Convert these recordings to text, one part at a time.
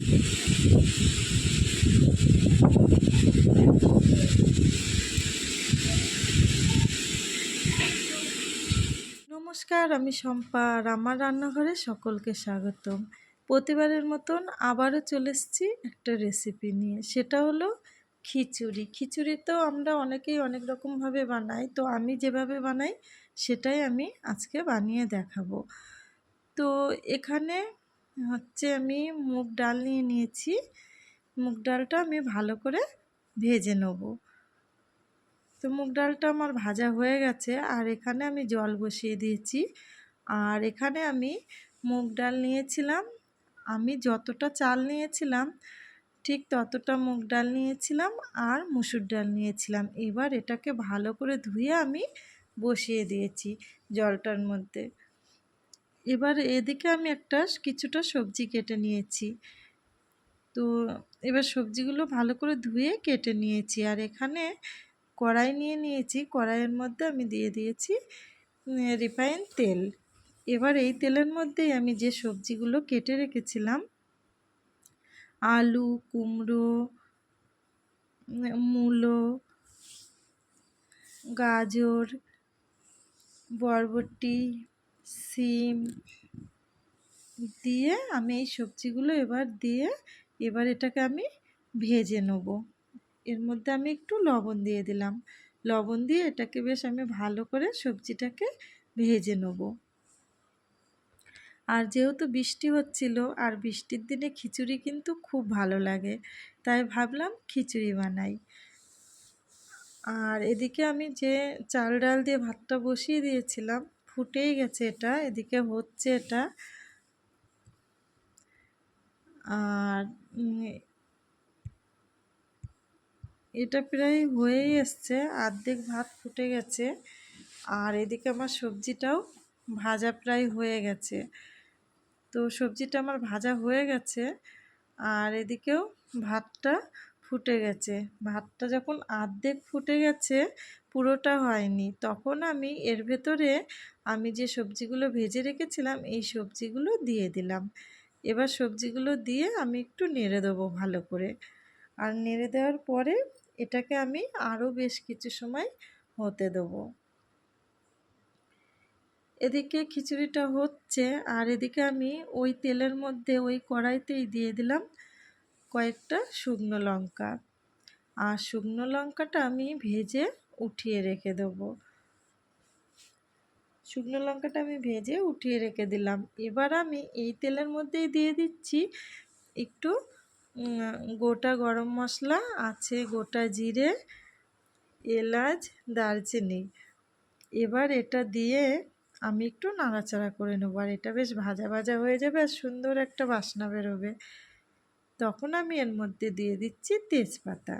নমস্কার, আমি শম্পা আর আমার রান্নাঘরে সকলকে স্বাগতম। প্রতিবারের মতন আবারও চলে এসেছি একটা রেসিপি নিয়ে। সেটা হলো খিচুড়ি। খিচুড়ি তো আমরা অনেকেই অনেক রকমভাবে বানাই। তো আমি যেভাবে বানাই, সেটাই আমি আজকে বানিয়ে দেখাবো। তো এখানে হচ্ছে আমি মুগ ডাল নিয়ে নিয়েছি। মুগ ডালটা আমি ভালো করে ভেজে নেব। তো মুগ ডালটা আমার ভাজা হয়ে গেছে আর এখানে আমি জল বসিয়ে দিয়েছি। আর এখানে আমি মুগ ডাল নিয়েছিলাম। আমি যতটা চাল নিয়েছিলাম, ঠিক ততটা মুগ ডাল নিয়েছিলাম আর মুসুর ডাল নিয়েছিলাম। এবার এটাকে ভালো করে ধুয়ে আমি বসিয়ে দিয়েছি জলটার মধ্যে। এবার এদিকে আমি একটা কিছুটা সবজি কেটে নিয়েছি। তো এবার সবজিগুলো ভালো করে ধুয়ে কেটে নিয়েছি। আর এখানে কড়াই নিয়ে নিয়েছি। কড়াইয়ের মধ্যে আমি দিয়ে দিয়েছি রিফাইন তেল। এবার এই তেলের মধ্যেই আমি যে সবজিগুলো কেটে রেখেছিলাম, আলু, কুমড়ো, মূলো, গাজর, বরবটি সিম দিয়ে আমি এই সবজিগুলো এবার দিয়ে এবার এটাকে আমি ভেজে নেব। এর মধ্যে আমি একটু লবণ দিয়ে দিলাম। লবণ দিয়ে এটাকে বেশ আমি ভালো করে সবজিটাকে ভেজে নেব। আর যেহেতু বৃষ্টি হচ্ছিল, আর বৃষ্টির দিনে খিচুড়ি কিন্তু খুব ভালো লাগে, তাই ভাবলাম খিচুড়ি বানাই। আর এদিকে আমি যে চাল ডাল দিয়ে ভাতটা বসিয়ে দিয়েছিলাম ফুটেই গেছে এটা, এদিকে হচ্ছে এটা। আর এটা প্রায় হয়েই এসছে আর্ধেক ভাত ফুটে গেছে। আর এদিকে আমার সবজিটাও ভাজা প্রায় হয়ে গেছে। তো সবজিটা আমার ভাজা হয়ে গেছে, আর এদিকেও ভাতটা ফুটে গেছে। ভাতটা যখন আর্ধেক ফুটে গেছে, পুরোটা হয়নি। তখন আমি এর ভেতরে আমি যে সবজিগুলো ভেজে রেখেছিলাম, এই সবজিগুলো দিয়ে দিলাম। এবার সবজিগুলো দিয়ে আমি একটু নেড়ে দেবো ভালো করে। আর নেড়ে দেওয়ার পরে এটাকে আমি আরও বেশ কিছু সময় হতে দেবো। এদিকে খিচুড়িটা হচ্ছে, আর এদিকে আমি ওই তেলের মধ্যে ওই কড়াইতেই দিয়ে দিলাম কয়েকটা শুকনো লঙ্কা। আর শুকনো লঙ্কাটা আমি ভেজে উঠিয়ে রেখে দেবো। শুকনো লঙ্কাটা আমি ভেজে উঠিয়ে রেখে দিলাম। এবার আমি এই তেলের মধ্যেই দিয়ে দিচ্ছি একটু গোটা গরম মশলা, আছে গোটা জিরে, এলাচ, দারচিনি। এবার এটা দিয়ে আমি একটু নাড়াচাড়া করে নেব। আর এটা বেশ ভাজা ভাজা হয়ে যাবে আর সুন্দর একটা বাসনা বেরোবে। তখন আমি এর মধ্যে দিয়ে দিচ্ছি তেজপাতা।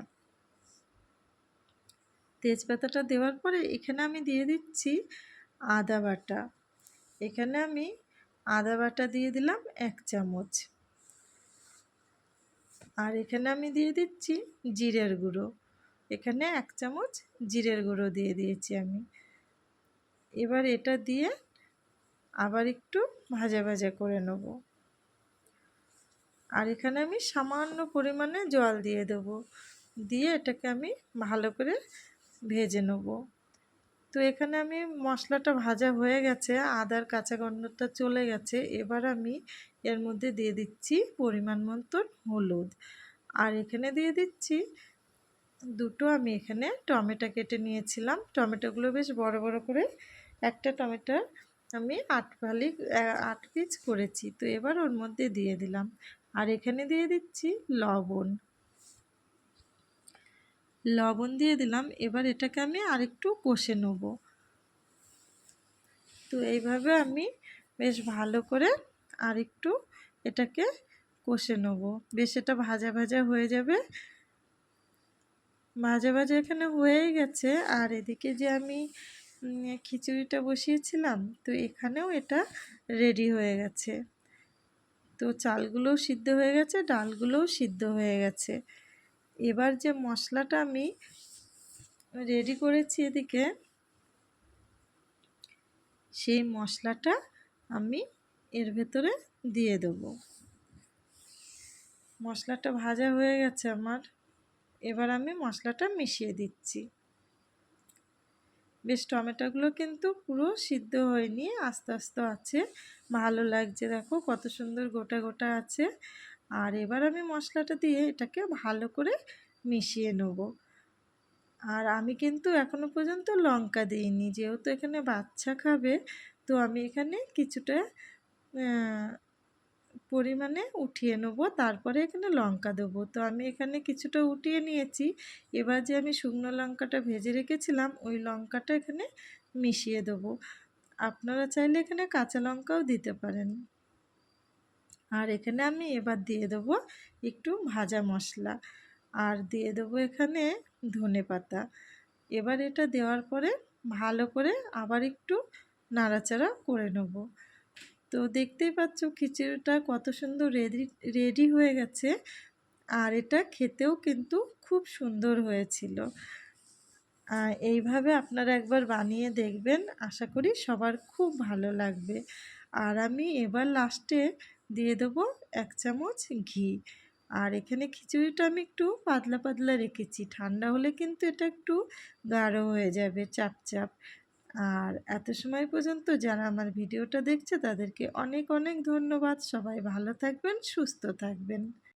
তেজপাতাটা দেওয়ার পরে এখানে আমি দিয়ে দিচ্ছি আদা বাটা। এখানে আমি আদা বাটা দিয়ে দিলাম এক চামচ। আর এখানে আমি দিয়ে দিচ্ছি জিরের গুঁড়ো। এখানে এক চামচ জিরের গুঁড়ো দিয়ে দিয়েছি আমি। এবার এটা দিয়ে আবার একটু ভাজা ভাজা করে নেব। আর এখানে আমি সামান্য পরিমাণে জল দিয়ে দেব। দিয়ে এটাকে আমি ভালো করে ভেজে নেব। তো এখানে আমি মশলাটা ভাজা হয়ে গেছে, আদার কাঁচা গন্ধটা চলে গেছে। এবার আমি এর মধ্যে দিয়ে দিচ্ছি পরিমাণ মতন হলুদ। আর এখানে দিয়ে দিচ্ছি দুটো আমি এখানে টমেটো কেটে নিয়েছিলাম। টমেটোগুলো বেশ বড় বড় করে একটা টমেটো আমি আট ফালি আট পিস করেছি। তো এবার ওর মধ্যে দিয়ে দিলাম। আর এখানে দিয়ে দিচ্ছি লবণ। লবণ দিয়ে দিলাম, এবার এটাকে আমি আরেকটু কষে নেব। তো এইভাবে আমি বেশ ভালো করে আরেকটু এটাকে কষে নেব। বেশ এটা ভাজা ভাজা হয়ে যাবে। ভাজা ভাজা এখানে হয়েই গেছে। আর এদিকে যে আমি খিচুড়িটা বসিয়েছিলাম, তো এখানেও এটা রেডি হয়ে গেছে। তো চালগুলোও সিদ্ধ হয়ে গেছে, ডালগুলোও সিদ্ধ হয়ে গেছে। এবার যে মশলাটা আমি রেডি করেছি এদিকে, সেই মশলাটা আমি এর ভেতরে দিয়ে দেবো। মশলাটা ভাজা হয়ে গেছে আমার। এবার আমি মশলাটা মিশিয়ে দিচ্ছি। বেশ টমেটোগুলো কিন্তু পুরো সিদ্ধ হয়নি, আস্তে আস্তে আছে। ভালো লাগছে, দেখো কত সুন্দর গোটা গোটা আছে। আর এবার আমি মশলাটা দিয়ে এটাকে ভালো করে মিশিয়ে নেব। আর আমি কিন্তু এখনও পর্যন্ত লঙ্কা দিইনি, যেহেতু এখানে বাচ্চা খাবে, তো আমি এখানে কিছুটা পরিমাণে উঠিয়ে নেব, তারপরে এখানে লঙ্কা দেবো। তো আমি এখানে কিছুটা উঠিয়ে নিয়েছি। এবার যে আমি শুকনো লঙ্কাটা ভেজে রেখেছিলাম, ওই লঙ্কাটা এখানে মিশিয়ে দেবো। আপনারা চাইলে এখানে কাঁচা লঙ্কাও দিতে পারেন। আর এখানে আমি এবার দিয়ে দেবো একটু ভাজা মশলা। আর দিয়ে দেবো এখানে ধনে পাতা। এবার এটা দেওয়ার পরে ভালো করে আবার একটু নাড়াচাড়া করে নেব। তো দেখতেই পাচ্ছ খিচুড়িটা কত সুন্দর রেডি রেডি হয়ে গেছে। আর এটা খেতেও কিন্তু খুব সুন্দর হয়েছিল। এইভাবে আপনারা একবার বানিয়ে দেখবেন, আশা করি সবার খুব ভালো লাগবে। আর আমি এবার লাস্টে দিয়ে দেবো এক চামচ ঘি। আর এখানে খিচুড়িটা আমি একটু পাতলা পাতলা রেখেছি, ঠান্ডা হলে কিন্তু এটা একটু গাঢ় হয়ে যাবে চাপ চাপ আর এত সময় পর্যন্ত যারা আমার ভিডিওটা দেখছে তাদেরকে অনেক অনেক ধন্যবাদ। সবাই ভালো থাকবেন, সুস্থ থাকবেন।